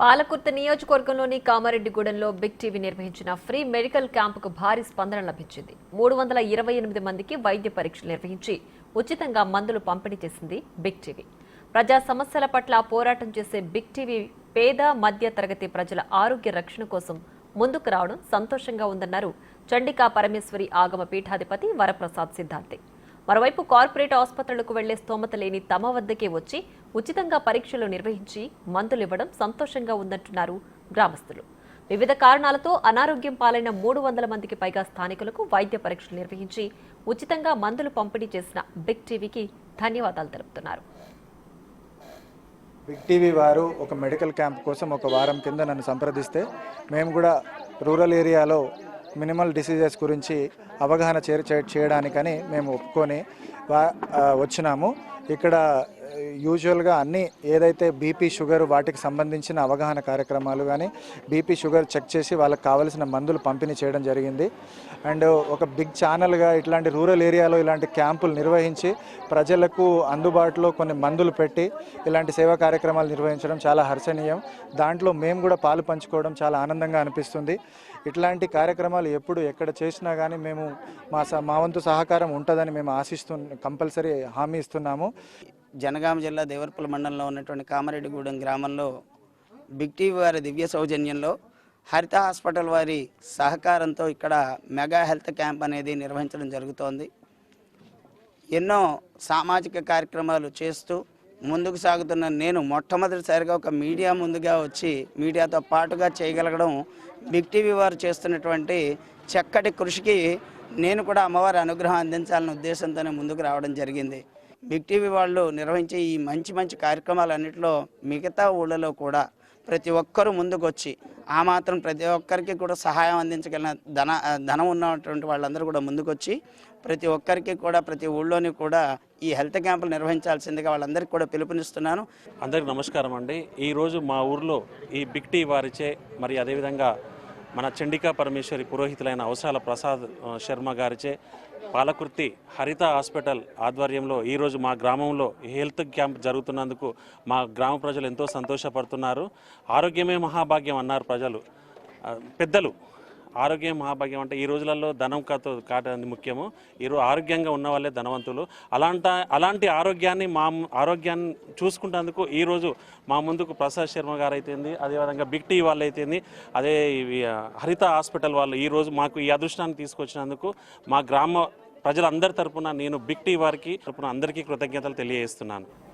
పాలకుర్తి నియోజకవర్గంలోని కామారెడ్డిగూడెంలో big TV నిర్వహించిన ఫ్రీ మెడికల్ క్యాంపుకు భారీ స్పందన లభించింది. మూడు వందల ఇరవై ఎనిమిది మందికి వైద్య పరీక్షలు నిర్వహించి ఉచితంగా మందులు పంపిణీ చేసింది బిగ్ టీవీ. ప్రజా సమస్యల పట్ల పోరాటం చేసే బిగ్ టీవీ పేద మధ్య తరగతి ప్రజల ఆరోగ్య రక్షణ కోసం ముందుకు రావడం సంతోషంగా ఉందన్నారు చండికా పరమేశ్వరి ఆగమ పీఠాధిపతి వరప్రసాద్ సిద్ధాంతి. మరోవైపు కార్పొరేట్ ఆసుపత్రులకు వెళ్ళే స్తోమత లేని తమ వద్దకే వచ్చి ఉచితంగా పరీక్షలు నిర్వహించి మందులు ఇవ్వడం సంతోషంగా ఉందంటున్నారు గ్రామస్తులు. వివిధ కారణాలతో అనారోగ్యం పాలైన మూడు వందల మందికి పైగా స్థానికులకు వైద్య పరీక్షలు నిర్వహించి ఉచితంగా మందులు పంపిణీ చేసిన బిగ్ టీవీకి ధన్యవాదాలు తెలుపుతున్నారు. బిగ్ టీవీ వారు ఒక మెడికల్ క్యాంప్ కోసం ఒక వారం కింద నన్ను సంప్రదిస్తే మేము కూడా రూరల్ ఏరియాలో మినిమల్ డిసీజెస్ గురించి అవగాహన చేయడానికని మేము ఒప్పుకొని వా- వచ్చినాము. ఇక్కడ యూజువల్గా అన్నీ ఏదైతే బీపీ షుగర్ వాటికి సంబంధించిన అవగాహన కార్యక్రమాలు కానీ బీపీ షుగర్ చెక్ చేసి వాళ్ళకి కావలసిన మందులు పంపిణీ చేయడం జరిగింది. అండ్ ఒక బిగ్ ఛానల్గా ఇట్లాంటి రూరల్ ఏరియాలో ఇలాంటి క్యాంపులు నిర్వహించి ప్రజలకు అందుబాటులో కొన్ని మందులు పెట్టి ఇలాంటి సేవా కార్యక్రమాలు నిర్వహించడం చాలా హర్షణీయం. దాంట్లో మేము కూడా పాలు పంచుకోవడం చాలా ఆనందంగా అనిపిస్తుంది. ఇట్లాంటి కార్యక్రమాలు ఎప్పుడు ఎక్కడ చేసినా కానీ మేము మా మా వంతు సహకారం ఉంటుందని మేము ఆశిస్తు కంపల్సరీ హామీ ఇస్తున్నాము. జనగామ జిల్లా దేవరపల్లి మండలంలో ఉన్నటువంటి కామారెడ్డిగూడెం గ్రామంలో బిగ్ టీవీ వారి దివ్య సౌజన్యంలో హరిత హాస్పిటల్ వారి సహకారంతో ఇక్కడ మెగా హెల్త్ క్యాంప్ అనేది నిర్వహించడం జరుగుతోంది. ఎన్నో సామాజిక కార్యక్రమాలు చేస్తూ ముందుకు సాగుతున్న నేను మొట్టమొదటిసారిగా ఒక మీడియా ముందుగా వచ్చి మీడియాతో పాటుగా చేయగలగడం బిగ్ టీవీ వారు చేస్తున్నటువంటి చక్కటి కృషికి నేను కూడా అమ్మవారి అనుగ్రహం అందించాలనే ఉద్దేశంతోనే ముందుకు రావడం జరిగింది. బిగ్ టీవీ వాళ్ళు నిర్వహించే ఈ మంచి మంచి కార్యక్రమాలన్నింటిలో మిగతా ఊళ్ళలో కూడా ప్రతి ఒక్కరూ ముందుకొచ్చి ఆ మాత్రం ప్రతి ఒక్కరికి కూడా సహాయం అందించగలిగిన ధన ధనం ఉన్నటువంటి వాళ్ళందరూ కూడా ముందుకొచ్చి ప్రతి ఒక్కరికి కూడా ప్రతి ఊళ్ళోని కూడా ఈ హెల్త్ క్యాంపులు నిర్వహించాల్సిందిగా వాళ్ళందరికీ కూడా పిలుపునిస్తున్నాను. అందరికి నమస్కారం అండి. ఈరోజు మా ఊర్లో ఈ బిగ్ టీ వారిచే మరి అదేవిధంగా మన చండికా పరమేశ్వరి పురోహితులైన అవసాల ప్రసాద్ శర్మ గారిచే పాలకుర్తి హరిత హాస్పిటల్ ఆధ్వర్యంలో ఈరోజు మా గ్రామంలో హెల్త్ క్యాంప్ జరుగుతున్నందుకు మా గ్రామ ప్రజలు ఎంతో సంతోషపడుతున్నారు. ఆరోగ్యమే మహాభాగ్యం అన్నారు ప్రజలు. పెద్దలు ఆరోగ్యం మహాభాగ్యం అంటే ఈ రోజులలో ధనం కాతో కాటది ముఖ్యము. ఈరోజు ఆరోగ్యంగా ఉన్న వాళ్ళే ధనవంతులు. అలాంట అలాంటి ఆరోగ్యాన్ని మా ఆరోగ్యాన్ని చూసుకుంటేందుకు ఈరోజు మా ముందుకు ప్రసాద్ శర్మ గారు అయితేంది అదేవిధంగా బిగ్ టీ వాళ్ళు అయితేంది అదే హరిత హాస్పిటల్ వాళ్ళు ఈరోజు మాకు ఈ అదృష్టాన్ని తీసుకొచ్చినందుకు మా గ్రామ ప్రజలందరి తరపున నేను బిగ్ టీ వారికి తరపున అందరికీ కృతజ్ఞతలు తెలియజేస్తున్నాను.